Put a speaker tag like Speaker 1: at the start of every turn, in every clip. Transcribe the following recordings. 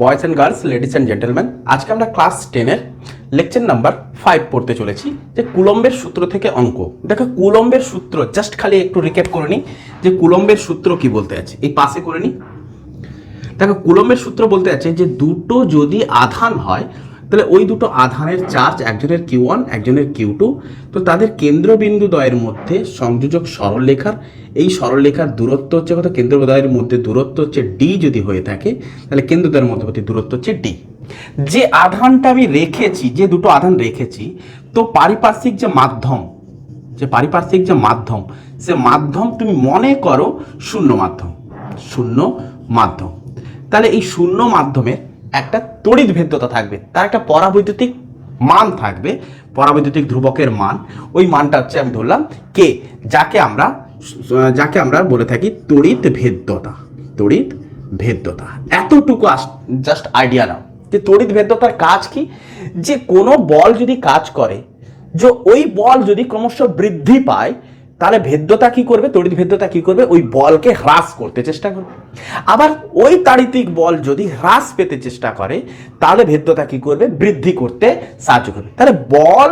Speaker 1: Boys and girls ladies and gentleman আজকে আমরা class টেনের লেকচার নাম্বার ফাইভ পড়তে চলেছি, যে কুলম্বের সূত্র থেকে অঙ্ক। দেখো, কুলম্বের সূত্র জাস্ট খালি একটু রিক্যাপ করে নিই, যে কুলম্বের সূত্র কি বলতে আছে। এই পাশে করে নিই। দেখো, কুলম্বের সূত্র বলতে আছে যে দুটো যদি আধান হয় তাহলে ওই দুটো আধানের চার্জ একজনের কিউ ওয়ান একজনের কিউ টু তো তাদের কেন্দ্রবিন্দু দ্বয়ের মধ্যে সংযোজক সরলরেখার, এই সরলরেখার দূরত্ব হচ্ছে কত? কেন্দ্রদ্বয়ের মধ্যে দূরত্ব হচ্ছে ডি যদি হয়ে থাকে, তাহলে কেন্দ্রদ্বয়ের মধ্যবর্তী দূরত্ব হচ্ছে ডি যে আধানটা আমি রেখেছি, যে দুটো আধান রেখেছি, তো পারিপার্শ্বিক যে মাধ্যম, যে পারিপার্শ্বিক যে মাধ্যম, সে মাধ্যম তুমি মনে করো শূন্য মাধ্যম শূন্য মাধ্যম। তাহলে এই শূন্য মাধ্যমের একটা তড়িৎ ভেদ্যতা থাকবে, তার একটা পরাবৈদ্যুতিক মান থাকবে, পরাবৈদ্যুতিক ধ্রুবকের মান। ওই মানটা হচ্ছে আমি ধরলাম কে যাকে আমরা যাকে আমরা বলে থাকি তড়িৎ ভেদ্যতা তড়িৎ ভেদ্যতা। এতটুকু জাস্ট আইডিয়া নাও। যে তড়িৎ ভেদ্যতার কাজ কি? যে কোনো বল যদি কাজ করে, যে ওই বল যদি ক্রমশ বৃদ্ধি পায় তাহলে ভেদ্যতা কি করবে? তড়িৎ ভেদ্যতা কি করবে? ওই বলকে হ্রাস করতে চেষ্টা করবে। আবার ওই তাড়িতিক বল যদি হ্রাস পেতে চেষ্টা করে, তাহলে ভেদ্যতা কি করবে? বৃদ্ধি করতে সাহায্য করবে। তাহলে বল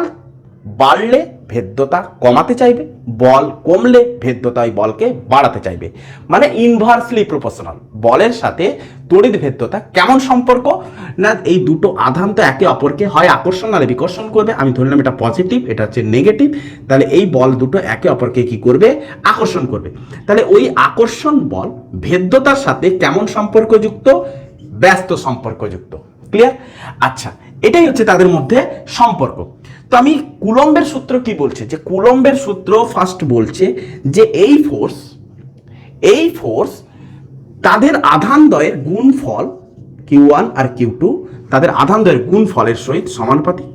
Speaker 1: বাড়লে ভেদ্যতা কমাতে চাইবে, বল কমলে ভেদ্যতা ওই বলকে বাড়াতে চাইবে। মানে ইনভার্সলি প্রপোর্শনাল বলের সাথে তড়িৎ ভেদ্যতা কেমন সম্পর্ক? না, এই দুটো আধান তো একে অপরকে হয় আকর্ষণ নাহলে বিকর্ষণ করবে। আমি ধরলাম এটা পজিটিভ এটা হচ্ছে নেগেটিভ তাহলে এই বল দুটো একে অপরকে কি করবে? আকর্ষণ করবে। তাহলে ওই আকর্ষণ বল ভেদ্যতার সাথে কেমন সম্পর্কযুক্ত? ব্যস্ত সম্পর্কযুক্ত। ক্লিয়ার আচ্ছা এটাই হচ্ছে তাদের মধ্যে সম্পর্ক। তো আমি কুলম্বের সূত্র কি বলছে? যে কুলম্বের সূত্র ফার্স্ট বলছে যে এই ফোর্স এই ফোর্স তাদের আধান দ্বয়ের গুণফল কিউ ওয়ান আর কিউ টু তাদের আধান দ্বয়ের গুণফলের সহিত সমানুপাতিক।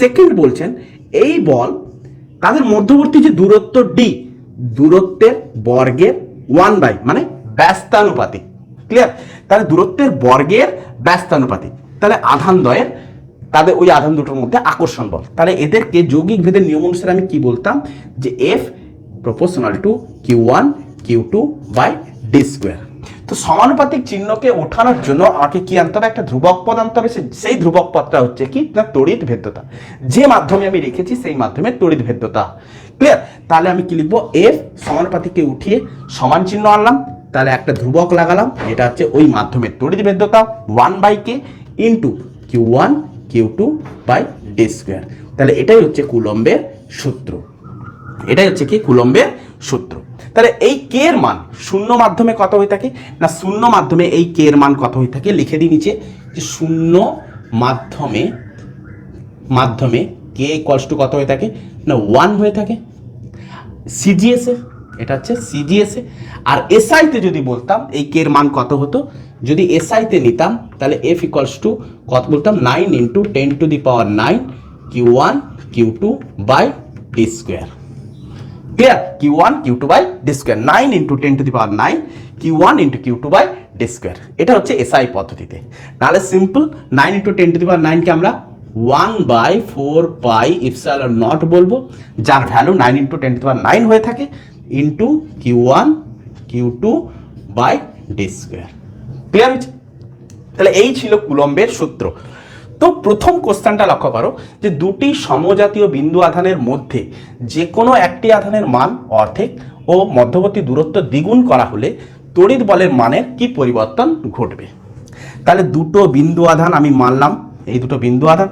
Speaker 1: সেকেন্ড বলছেন, এই বল তাদের মধ্যবর্তী যে দূরত্ব ডি দূরত্বের বর্গের ওয়ান বাই মানে ব্যস্তানুপাতিক। ক্লিয়ার তাহলে দূরত্বের বর্গের ব্যস্তানুপাতিক। তাহলে আধান দ্বয়ের তাদের ওই আধান দুটোর মধ্যে আকর্ষণ বল। তাহলে এদেরকে যৌগিক ভেদের নিয়ম অনুসারে আমি কি বলতাম? যে F proportional to Q one Q two by D square তো সমানুপাতিক চিহ্নকে ওঠানোর জন্য আমাকে কি আনতে হবে? একটা ধ্রুবক পদ আনতে হবে। সেই ধ্রুবক পদটা হচ্ছে কি? না, তড়িৎ ভেদ্যতা। যে মাধ্যমে আমি রেখেছি, সেই মাধ্যমে তড়িৎ ভেদ্যতা। ক্লিয়ার তাহলে আমি কি লিখব? এফ সমানুপাতিককে উঠিয়ে সমান চিহ্ন আনলাম। তাহলে একটা ধ্রুবক লাগালাম। যেটা হচ্ছে ওই মাধ্যমে তড়িৎ ভেদ্যতা one by K into Q one Q two by D square. তাহলে এটাই হচ্ছে কুলম্বের সূত্র। এটাই হচ্ছে কি? কুলম্বের সূত্র। তাহলে এই কে এর মান শূন্য মাধ্যমে কত হয়ে থাকে? না, শূন্য মাধ্যমে এই কে এর মান কত হয়ে থাকে? লিখে দিই নিচে যে শূন্য মাধ্যমে মাধ্যমে কে ইকলস টু কত হয়ে থাকে? না ওয়ান হয়ে থাকে। সিজিএসএ এটা হচ্ছে সিজিএসএ আর এসআইতে যদি বলতাম, এই কে এর মান কত হতো? যদি এসআইতে নিতাম, তাহলে এফ ইকলস টু কত বলতাম? Nine into ten to the power nine Q one Q two by D square clear Q one Q two by D square nine into ten to the power nine Q one into Q two by D square এটা হচ্ছে SI পদ্ধতিতে। নাহলে simple nine into ten to the power নাইনকে আমরা one by four pi epsilon naught বলব, যার value nine into ten to power nine হয়ে থাকে। Into Q one Q two by D square clear হয়েছে? তাহলে এই ছিল কুলম্বের সূত্র। তো প্রথম কোশ্চেনটা লক্ষ্য করো যে দুটি সমজাতীয় বিন্দু আধানের মধ্যে যে কোনো একটি আধানের মান অর্ধেক ও মধ্যবর্তী দূরত্ব দ্বিগুণ করা হলে তড়িৎ বলের মানের কি পরিবর্তন ঘটবে? তাহলে দুটো বিন্দু আধান আমি মানলাম এই দুটো বিন্দু আধান।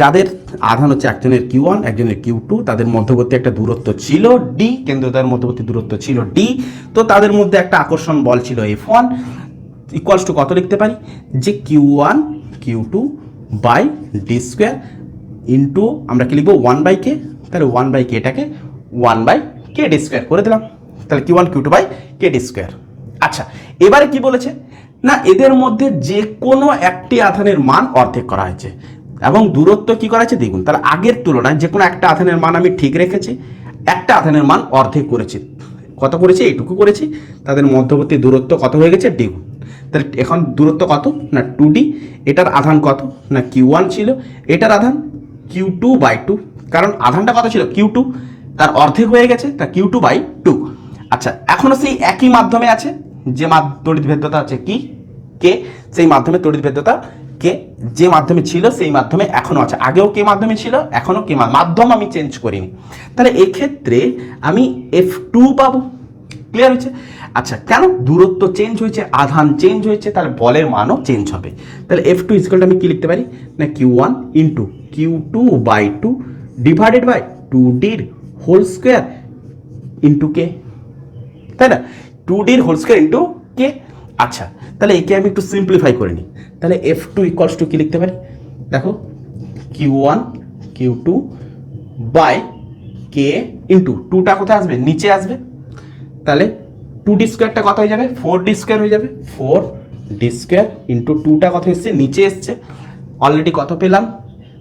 Speaker 1: যাদের আধান হচ্ছে একজনের কিউ ওয়ান একজনের কিউ টু তাদের মধ্যবর্তী একটা দূরত্ব ছিল ডি কেন্দ্রদ্বয়ের মধ্যবর্তী দূরত্ব ছিল ডি তো তাদের মধ্যে একটা আকর্ষণ বল ছিল এফ ওয়ান ইকুয়ালস টু কত লিখতে পারি? যে Q one Q two by D square into আমরা কি লিখব? ওয়ান বাই কে তাহলে one by কেটাকে one by K D square করে দিলাম। তাহলে Q one Q two by K D square আচ্ছা এবারে কি বলেছে? না, এদের মধ্যে যে কোনো একটি আধানের মান অর্ধেক করা হয়েছে। এবং দূরত্ব কি করা হয়েছে? দ্বিগুণ তাহলে আগের তুলনায় যে কোনো একটা আধানের মান আমি ঠিক রেখেছি, একটা আধানের মান অর্ধেক করেছি। কত করেছি? এইটুকু করেছি। তাদের মধ্যবর্তী দূরত্ব কত হয়ে গেছে? দ্বিগুণ তাহলে এখন দূরত্ব কত? না টু ডি এটার আধান কত? না কিউ ওয়ান ছিল, এটার আধান কিউ টু বাই টু কারণ আধানটা কত ছিল? কিউ টু তার অর্ধেক হয়ে গেছে, তা কিউ টু বাই টু আচ্ছা এখনও সেই একই মাধ্যমে আছে, যে মাধ্যরিত ভেদ্যতা আছে কি? কে সেই মাধ্যমে তড়িৎ ভেদ্যতা কে যে মাধ্যমে ছিল সেই মাধ্যমে এখনও আছে। আগেও কে মাধ্যমে ছিল, এখনও কে মাধ্যম আমি চেঞ্জ করিনি। তাহলে এক্ষেত্রে আমি এফ টু পাবো। ক্লিয়ার হয়েছে? আচ্ছা কেন দূরত্ব চেঞ্জ হয়েছে, আধান চেঞ্জ হয়েছে, তাহলে বলের মানও চেঞ্জ হবে। তাহলে এফ টু ইজকালটা আমি কি লিখতে পারি? না Q one into Q two by two divided by two ডির হোল স্কোয়ার ইন্টু কে তাই না? টু ডির হোল স্কোয়ার ইন্টু কে আচ্ছা তাহলে একে আমি একটু সিম্পলিফাই করে নিই। তাহলে এফ টু ইকুয়ালস টু কি লিখতে পারি? দেখো Q one Q two by K into টুটা কোথায় আসবে? নিচে আসবে। তাহলে টু ডি স্কোয়ারটা কত হয়ে যাবে? ফোর ডি স্কোয়ার হয়ে যাবে। ফোর ডি স্কোয়ার ইন্টু টুটা কত এসছে? নিচে এসছে। অলরেডি কত পেলাম?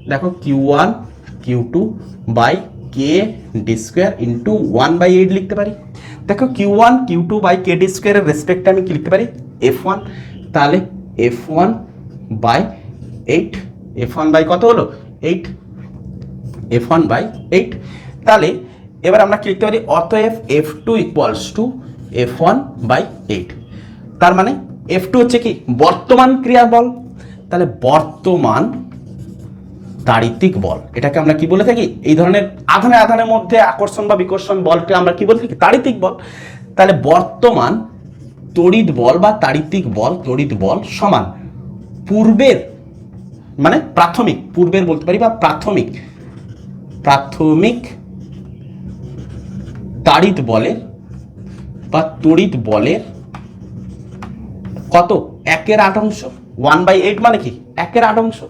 Speaker 1: দেখো Q one Q two by K D square into one by eight লিখতে পারি? দেখো Q one Q two by K D স্কোয়ারের রেসপেক্টে আমি কি লিখতে পারি? এফ ওয়ান তাহলে F one by eight F one by কত হলো? Eight F one by eight তাহলে এবার আমরা কি লিখতে পারি? অতএব F two equals to F one by eight তার মানে এফ টু হচ্ছে কি? বর্তমান ক্রিয়া বল তাহলে বর্তমান তাড়িতিক বল। এটাকে আমরা কি বলে থাকি? এই ধরনের আধানে আধানের মধ্যে আকর্ষণ বা বিকর্ষণ বলকে আমরা কি বলে থাকি? তাড়িতিক বল। তাহলে বর্তমান তড়িৎ বল বা তাড়িতিক বল, তড়িৎ বল সমান পূর্বের মানে প্রাথমিক, পূর্বের বলতে পারি বা প্রাথমিক। প্রাথমিক তাড়িৎ বলের বা তড়িৎ বলের কত? একের আট অংশ। ওয়ান বাই এইট মানে কি? একের আট অংশ।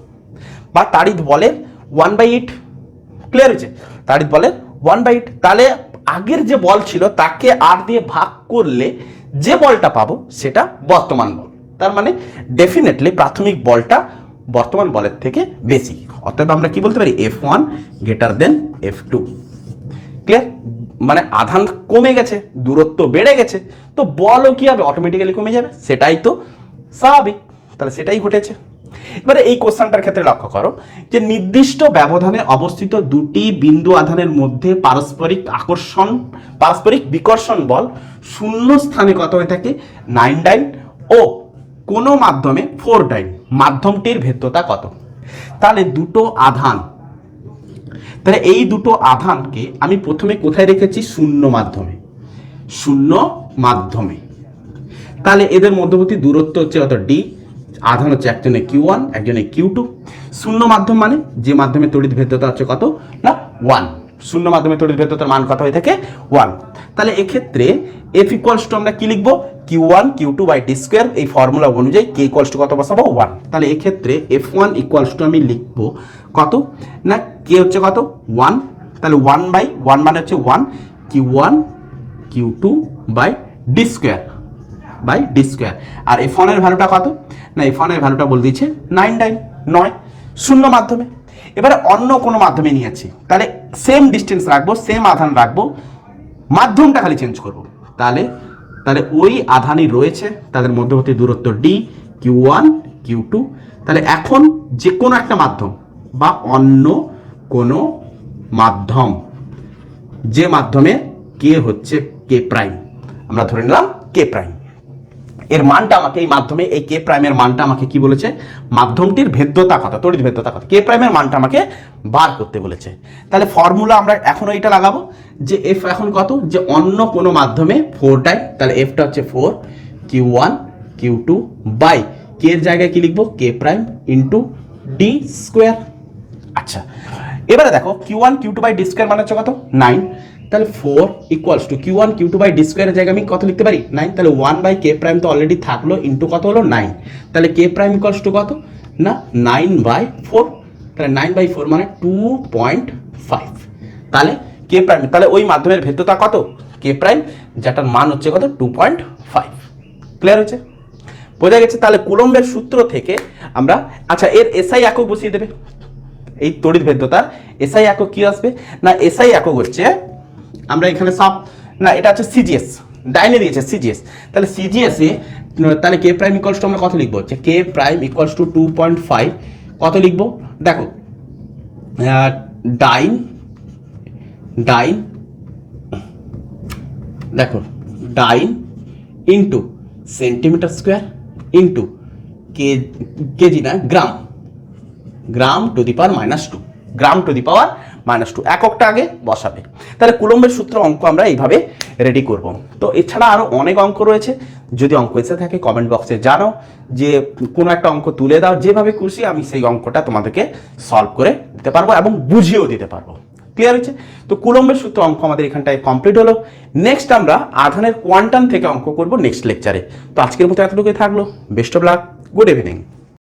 Speaker 1: বা তাড়িৎ বলের ওয়ান বাই এইট ক্লিয়ার হয়েছে? তাড়িৎ বলের ওয়ান বাই এইট তাহলে আগের যে বল ছিল তাকে আর দিয়ে ভাগ করলে যে বলটা পাবো সেটা বর্তমান বল। তার মানে ডেফিনেটলি প্রাথমিক বলটা বর্তমান বলের থেকে বেশি। অতএব আমরা কি বলতে পারি? F one greater than F two clear মানে আধান কমে গেছে, দূরত্ব বেড়ে গেছে, তো বলও কি হবে? অটোমেটিক্যালি কমে যাবে। সেটাই তো স্বাভাবিক। তাহলে সেটাই ঘটেছে। এবারে এই কোশ্চেনটার ক্ষেত্রে লক্ষ্য করো যে নির্দিষ্ট ব্যবধানে অবস্থিত দুটি বিন্দু আধানের মধ্যে পারস্পরিক আকর্ষণ, পারস্পরিক বিকর্ষণ বল শূন্য স্থানে কত হয়ে থাকে? নাইন ডাইন ও কোনো মাধ্যমে ফোর ডাইন। মাধ্যমটির ভেদ্যতা কত? তাহলে দুটো আধান। তাহলে এই দুটো আধানকে আমি প্রথমে কোথায় রেখেছি? শূন্য মাধ্যমে। শূন্য মাধ্যমে। তাহলে এদের মধ্যবর্তী দূরত্ব হচ্ছে কত ডি আধান হচ্ছে একজনে কিউ ওয়ান একজনে কিউ টু শূন্য মাধ্যম মানে যে মাধ্যমে তড়িৎ ভেদ্যতা হচ্ছে কত? না ওয়ান শূন্য মাধ্যমে তড়িৎ ভেদ্যতার মান কত হয়ে থাকে? ওয়ান তাহলে এক্ষেত্রে এফ ইকুয়ালস টু আমরা কি লিখব? Q one Q two by T square এই ফর্মুলা অনুযায়ী কে ইকুয়ালস টু কত বসাবো? ওয়ান তাহলে এক্ষেত্রে এফ ওয়ান ইকুয়ালস টু আমি লিখব কত? না কে হচ্ছে কত? ওয়ান তাহলে ওয়ান বাই ওয়ান মানে হচ্ছে one Q one Q two by D square by D square R F ওয়ানের ভ্যালুটা কত? না এফ ওয়ানের ভ্যালুটা বলে দিচ্ছে নাইন নাইন নয়, শূন্য মাধ্যমে। এবারে অন্য কোনো মাধ্যমে নিয়েছি তাহলে সেম ডিস্টেন্স রাখব সেম আধান রাখব, মাধ্যমটা খালি চেঞ্জ করব। তাহলে তাহলে ওই আধানই রয়েছে, তাদের মধ্যবর্তী দূরত্ব D Q one Q two তাহলে এখন যে কোনো একটা মাধ্যম বা অন্য কোনো মাধ্যম, যে মাধ্যমে কে হচ্ছে কে প্রাইম আমরা ধরে নিলাম কে প্রাইম এর মানটা আমাকে এই মাধ্যমে, এই কে প্রাইমের মানটা আমাকে কি বলেছে? মাধ্যমটির ভেদ্যতা কত তড়িৎ ভেদ্যতা কত কে প্রাইমের মানটা আমাকে বার করতে বলেছে। তাহলে ফর্মুলা আমরা এখনও এটা লাগাবো যে এফ এখন কত? যে অন্য কোনো মাধ্যমে ফোর টাইম তাহলে এফটা হচ্ছে four Q one Q two by K এর জায়গায় কি লিখব? K prime into D square আচ্ছা এবারে দেখো Q one Q two by D square মানে হচ্ছে কত? নাইন তাহলে four equals to Q one Q two by D স্কোয়ারের জায়গায় আমি কত লিখতে পারি? নাইন তাহলে ওয়ান বাই কে প্রাইম তো অলরেডি থাকল ইন্টু কত হলো? নাইন তাহলে কে প্রাইম ইকুয়ালস টু কত? না নাইন বাই ফোর তাহলে নাইন বাই ফোর মানে টু পয়েন্ট ফাইভ তাহলে কে প্রাইম তাহলে ওই মাধ্যমের ভেদ্যতা কত? কে প্রাইম যেটার মান হচ্ছে কত? টু পয়েন্ট ফাইভ ক্লিয়ার হচ্ছে বোঝা গেছে? তাহলে কুলম্বের সূত্র থেকে আমরা আচ্ছা এর এসআই একক বসিয়ে দেবে। এই তড়িৎ ভেদ্যতার এসআই একক কি আসবে? না এসআই একক হচ্ছে আমরা এখানে সব না, এটা হচ্ছে সিজিএস ডাইনে দিয়েছে সিজিএস তাহলে সিজিএস তাহলে কে প্রাইম ইকুয়ালস টু আমরা কত লিখব? হচ্ছে K prime equals to two point five কত লিখব? দেখো ডাইন ডাইন, দেখো, dyne into centimetre square into কে কেজি না gram gram to the power minus two gram to the power minus two এককটা আগে বসাবে। তাহলে কুলম্বের সূত্র অঙ্ক আমরা এইভাবে রেডি করব। তো এছাড়া আরও অনেক অঙ্ক রয়েছে। যদি অঙ্ক এসে থাকে কমেন্ট বক্সে জানাও। যে কোনো একটা অঙ্ক তুলে দাও। যেভাবে খুশি আমি সেই অঙ্কটা তোমাদেরকে সলভ করে দিতে পারব এবং বুঝিয়েও দিতে পারব। ক্লিয়ার হচ্ছে তো কুলম্বের সূত্র অঙ্ক আমাদের এখানটায় কমপ্লিট হলো। নেক্সট আমরা আধানের কোয়ান্টাম থেকে অঙ্ক করব নেক্সট লেকচারে তো আজকের মতো এতটুকুই থাকল। Best of luck good evening